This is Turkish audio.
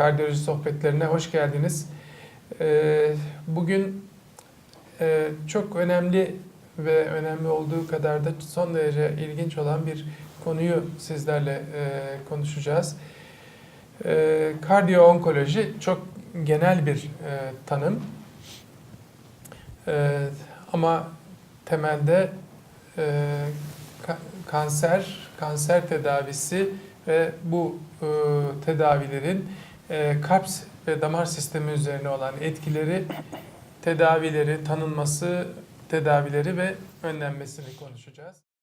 Kardiyoloji sohbetlerine hoş geldiniz. Ee, Bugün e, çok önemli ve önemli olduğu kadar da son derece ilginç olan bir konuyu sizlerle e, konuşacağız. E, Kardiyo-onkoloji çok genel bir e, tanım. E, Ama temelde ka- kanser, kanser tedavisi ve bu e, tedavilerin e, kalp ve damar sistemi üzerine olan etkileri, tedavileri, tanınması, tedavileri ve önlenmesini konuşacağız.